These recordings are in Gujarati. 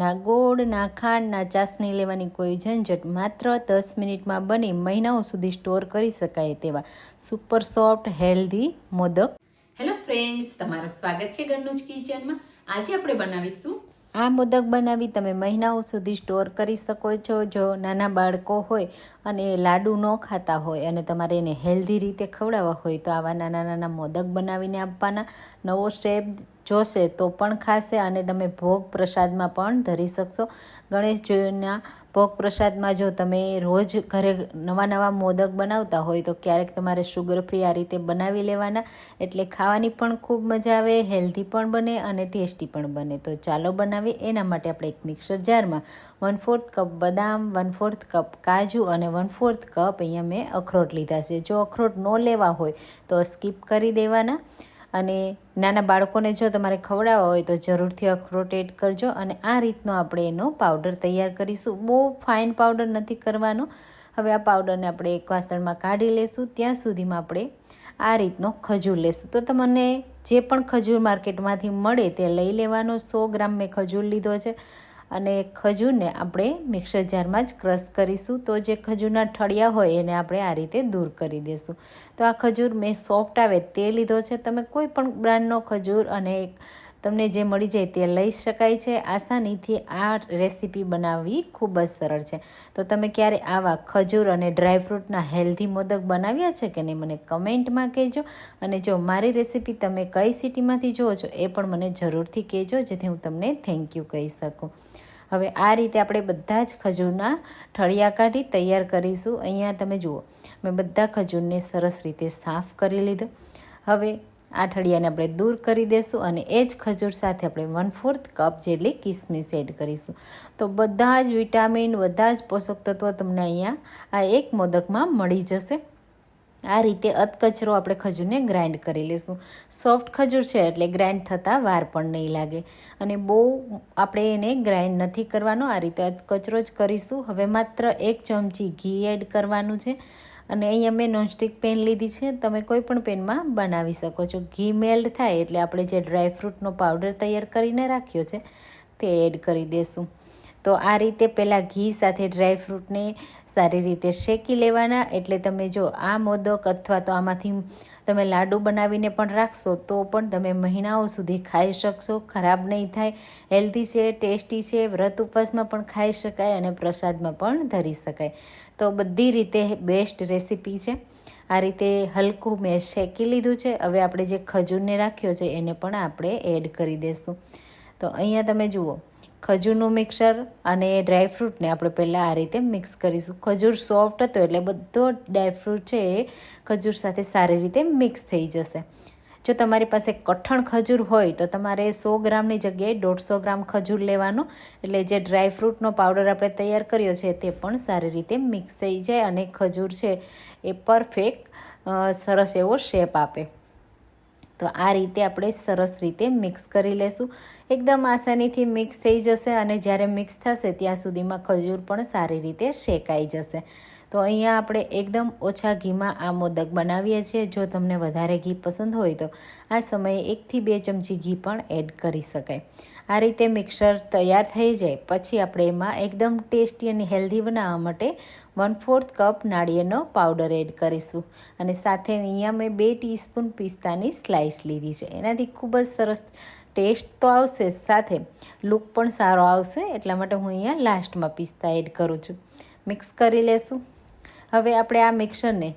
ના ગોળ ના ખાંડ ના ચાસણી લેવાની કોઈ ઝંઝટ. માત્ર દસ મિનિટમાં બની મહિનાઓ સુધી સ્ટોર કરી શકાય તેવા super soft healthy modak. Hello friends તમારું સ્વાગત છે ગન્નુજ કિચનમાં. આજે આપણે બનાવીશું આ મોદક બનાવી તમે મહિનાઓ સુધી સ્ટોર કરી શકો છો. જો નાના બાળકો હોય અને એ લાડુ ન ખાતા હોય અને તમારે એને હેલ્ધી રીતે ખવડાવવા હોય તો આવા નાના નાના મોદક બનાવીને આપવાના. નવો સ્ટેપ જોશે તો પણ ખાશે અને તમે ભોગ પ્રસાદમાં પણ ધરી શકશો. ગણેશજીના ભોગ પ્રસાદમાં જો તમે રોજ ઘરે નવા નવા મોદક બનાવતા હોય તો ક્યારેક તમારે શુગર ફ્રી આ રીતે બનાવી લેવાના. એટલે ખાવાની પણ ખૂબ મજા આવે હેલ્ધી પણ બને અને ટેસ્ટી પણ બને. તો ચાલો બનાવીએ. એના માટે આપણે એક મિક્સર જારમાં વન ફોર્થ કપ બદામ વન ફોર્થ કપ કાજુ અને વન ફોર્થ કપ અહીંયા મેં અખરોટ લીધા છે. જો અખરોટ ન લેવા હોય તો સ્કીપ કરી દેવાના. અને નાના બાળકોને જો તમારે ખવડાવવા હોય તો જરૂરથી અખરોટ એડ કરજો અને આ રીતનો આપણે એનો પાવડર તૈયાર કરીશું. બહુ ફાઇન પાવડર નથી કરવાનો. હવે આ પાવડરને આપણે એક વાસણમાં કાઢી લેશું. ત્યાં સુધીમાં આપણે આ રીતનો ખજૂર લેશું. તો તમને જે પણ ખજૂર માર્કેટમાંથી મળે તે લઈ લેવાનો. સો ગ્રામ મેં ખજૂર લીધો છે. અને ખજૂરને આપણે મિક્સર જારમાં જ ક્રશ કરીશું. તો જે ખજૂરના ઠળિયા હોય એને આપણે આ રીતે દૂર કરી દઈશું તો આ ખજૂર મેં સોફ્ટ આવે તે લીધો છે. તમે કોઈ પણ બ્રાન્ડનો ખજૂર અને તમને જે મળી જાય તે લઈ શકાય છે. આસાનીથી આ રેસીપી બનાવવી ખૂબ જ સરળ છે. તો તમે ક્યારે આવા ખજૂર અને ડ્રાયફ્રૂટના હેલ્ધી મોદક બનાવ્યા છે કે નહીં મને કમેન્ટમાં કહેજો. અને જો મારી રેસીપી તમે કઈ સિટીમાંથી જુઓ છો એ પણ મને જરૂરથી કહેજો, જેથી હું તમને થેન્ક યુ કહી શકું. હવે આ રીતે આપણે બધા જ ખજૂરના ઠળિયા કાઢી તૈયાર કરીશું. અહીંયા તમે જુઓ, મેં બધા ખજૂરને સરસ રીતે સાફ કરી લીધો. હવે આ ઠળિયાને આપણે દૂર કરી દઈશું અને એ જ ખજૂર સાથે આપણે વન ફોર્થ કપ જેટલી કિસમિસ એડ કરીશું. તો બધા જ વિટામિન બધા જ પોષક તત્વો તમને અહીંયા આ એક મોદકમાં મળી જશે. આ રીતે અધકચરો આપણે ખજૂરને ગ્રાઇન્ડ કરી લઈશું સોફ્ટ ખજૂર છે એટલે ગ્રાઇન્ડ થતાં વાર પણ નહીં લાગે. અને બહુ આપણે એને ગ્રાઇન્ડ નથી કરવાનો, આ રીતે અધકચરો જ કરીશું. હવે માત્ર એક ચમચી ઘી એડ કરવાનું છે. અને અહીંયા મેં નોનસ્ટિક પેન લીધી છે. તમે કોઈ પણ પેનમાં બનાવી શકો છો. ઘી મેલ્ટ થાય એટલે આપણે જે ડ્રાયફ્રૂટનો પાવડર તૈયાર કરીને રાખ્યો છે, તે એડ કરી દઈશું તો આ રીતે પહેલાં ઘી સાથે ડ્રાયફ્રૂટને સારી રીતે શેકી લેવાના. એટલે તમે જો આ મોદક અથવા તો આમાંથી તમે લાડુ બનાવીને પણ રાખશો, તો પણ તમે મહિનાઓ સુધી ખાઈ શકશો. ખરાબ નહીં થાય. હેલ્ધી છે, ટેસ્ટી છે, વ્રત ઉપવાસમાં પણ ખાઈ શકાય અને પ્રસાદમાં પણ ધરી શકાય. તો બધી રીતે બેસ્ટ રેસીપી છે. આ રીતે હલકું મેં શેકી લીધું છે. હવે આપણે જે ખજૂરને રાખ્યો છે, એને પણ આપણે એડ કરી દઈશું તો અહીંયા તમે જુઓ ખજૂરનું મિક્સર અને ડ્રાયફ્રૂટને આપણે પહેલાં આ રીતે મિક્સ કરીશું. ખજૂર સોફ્ટ હતો એટલે બધો ડ્રાયફ્રૂટ છે એ ખજૂર સાથે સારી રીતે મિક્સ થઈ જશે. જો તમારી પાસે કઠણ ખજૂર હોય તો તમારે સો ગ્રામની જગ્યાએ દોઢસો ગ્રામ ખજૂર લેવાનું. એટલે જે ડ્રાયફ્રૂટનો પાવડર આપણે તૈયાર કર્યો છે તે પણ સારી રીતે મિક્સ થઈ જાય અને ખજૂર છે એ પરફેક્ટ સરસ એવો શેપ આપે. તો આ રીતે આપણે સરસ રીતે મિક્સ કરી લેશું. એકદમ આસાનીથી મિક્સ થઈ જશે અને જ્યારે મિક્સ થશે ત્યાં સુધીમાં ખજૂર પણ સારી રીતે શેકાઈ જશે. તો અહીંયા આપણે એકદમ ઓછા ઘીમાં આ મોદક બનાવીએ છીએ. જો તમને વધારે ઘી પસંદ હોય તો આ સમયે એકથી બે ચમચી ઘી પણ એડ કરી શકાય. આ રીતે મિક્સર તૈયાર થઈ જાય. પછી આપણે એમાં એકદમ ટેસ્ટી અને હેલ્ધી બનાવવા માટે વન ફોર્થ કપ નાળિયેરનો પાવડર એડ કરીશું. અને સાથે અહીંયા મેં બે ટીસ્પૂન પિસ્તાની સ્લાઇસ લીધી છે. એનાથી ખૂબ જ સરસ ટેસ્ટ તો આવશે સાથે. લુક પણ સારો આવશે, એટલા માટે હું અહીંયા લાસ્ટમાં પિસ્તા એડ કરું છું. મિક્સ કરી લેશું. હવે આપણે આ મિક્સરને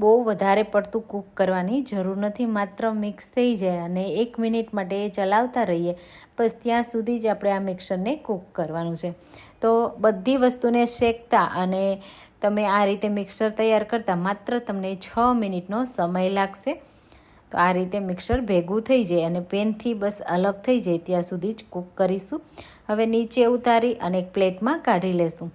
બહુ વધારે પડતું કૂક કરવાની જરૂર નથી. માત્ર મિક્સ થઈ જાય અને એક મિનિટ માટે ચલાવતા રહીએ. બસ ત્યાં સુધી જ આપણે આ મિક્સરને કૂક કરવાનું છે. તો બધી વસ્તુને શેકતા અને તમે આ રીતે મિક્સર તૈયાર કરતાં માત્ર તમને છ મિનિટનો સમય લાગશે. તો આ રીતે મિક્સર ભેગું થઈ જાય અને પેનથી બસ અલગ થઈ જાય ત્યાં સુધી જ કૂક કરીશું. હવે નીચે ઉતારી અને એક પ્લેટમાં કાઢી લેશું.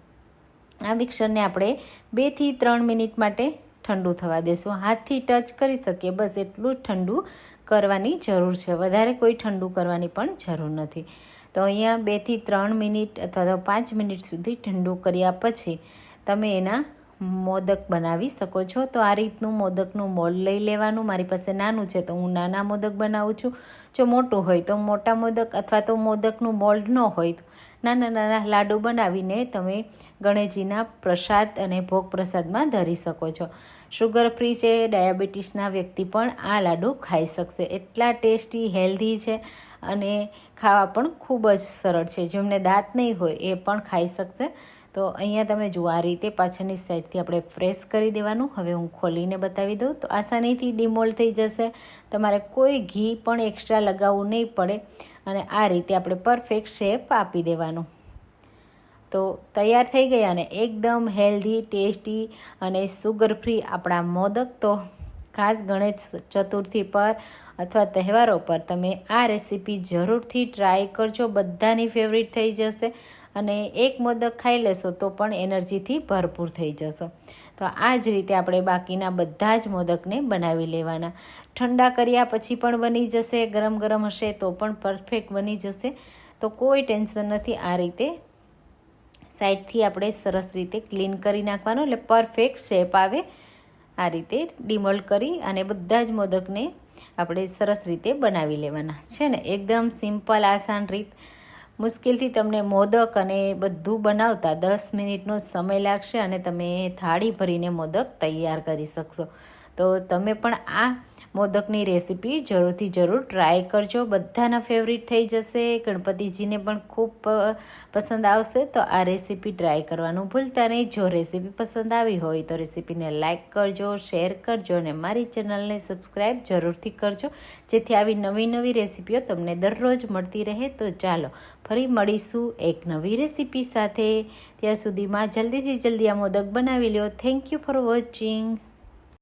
આ મિક્સરને આપણે બેથી ત્રણ મિનિટ માટે ઠંડુ થવા દેશું. હાથથી ટચ કરી શકીએ. બસ એટલું જ ઠંડુ કરવાની જરૂર છે. વધારે કોઈ ઠંડુ કરવાની પણ જરૂર નથી. તો અહીંયા બેથી ત્રણ મિનિટ અથવા તો પાંચ મિનિટ સુધી ઠંડુ કર્યા પછી તમે એના મોદક બનાવી શકો છો. તો આ રીતનું મોદકનું મોલ્ડ લઈ લેવાનું. મારી પાસે નાનું છે, તો હું નાના મોદક બનાવું છું. જો મોટું હોય, તો મોટા મોદક અથવા તો મોદકનું મોલ્ડ ન હોય, તો નાના નાના લાડુ બનાવીને તમે ગણેશજીના પ્રસાદ અને ભોગ પ્રસાદમાં ધરી શકો છો. શુગર ફ્રી છે, ડાયાબિટીસના વ્યક્તિ પણ આ લાડુ ખાઈ શકશે. એટલા ટેસ્ટી, હેલ્ધી છે અને ખાવા પણ ખૂબ જ સરળ છે. જેમને દાંત નહીં હોય, એ પણ ખાઈ શકશે. તો અહીંયા તમે જુઓ, આ રીતે પાછળની સાઈડથી આપણે ફ્રેશ કરી દેવાનું. હવે હું ખોલીને બતાવી દઉં. તો આસાનીથી ડિમોલ્ડ થઈ જશે. તમારે કોઈ ઘી પણ એક્સ્ટ્રા લગાવવું નહીં પડે. અને આ રીતે આપણે પરફેક્ટ શેપ આપી દેવાનું. તો તૈયાર થઈ ગયા અને એકદમ હેલ્ધી ટેસ્ટી અને સુગર ફ્રી આપણા મોદક. તો ખાસ ગણેશ ચતુર્થી પર અથવા તહેવારો પર તમે આ રેસીપી જરૂરથી ટ્રાય કરજો. બધાની ફેવરિટ થઈ જશે. અને એક મોદક ખાઈ લેશો તો પણ એનર્જીથી ભરપૂર થઈ જશો. તો આ જ રીતે આપણે બાકીના બધા જ મોદકને બનાવી લેવાના. ઠંડા કર્યા પછી પણ બની જશે, ગરમ ગરમ હશે તો પણ પરફેક્ટ બની જશે. તો કોઈ ટેન્શન નથી, આ રીતે સાઈડથી આપણે સરસ રીતે ક્લીન કરી નાખવાનું એટલે પરફેક્ટ શેપ આવે. આ રીતે ડિમોલ્ડ કરી અને બધા જ મોદકને આપણે સરસ રીતે બનાવી લેવાના. છે ને? એકદમ સિમ્પલ આસાન રીત. મુશ્કેલથી તમને મોદક અને બધું બનાવતા દસ મિનિટનો સમય લાગશે અને તમે થાળી ભરીને મોદક તૈયાર કરી શકશો. તો તમે પણ આ મોદકની રેસીપી જરૂરથી જરૂર ટ્રાય કરજો. બધાના ફેવરિટ થઈ જશે. ગણપતિજીને પણ ખૂબ પસંદ આવશે. તો આ રેસીપી ટ્રાય કરવાનું ભૂલતા નહીં. જો રેસીપી પસંદ આવી હોય તો રેસીપીને લાઇક કરજો શેર કરજો અને મારી ચેનલને સબસ્ક્રાઈબ જરૂરથી કરજો. જેથી આવી નવી નવી રેસીપીઓ તમને દરરોજ મળતી રહે. તો ચાલો, ફરી મળીશું એક નવી રેસીપી સાથે. ત્યાં સુધીમાં જલ્દીથી જલ્દી આ મોદક બનાવી લો થેન્ક યુ ફોર વોચિંગ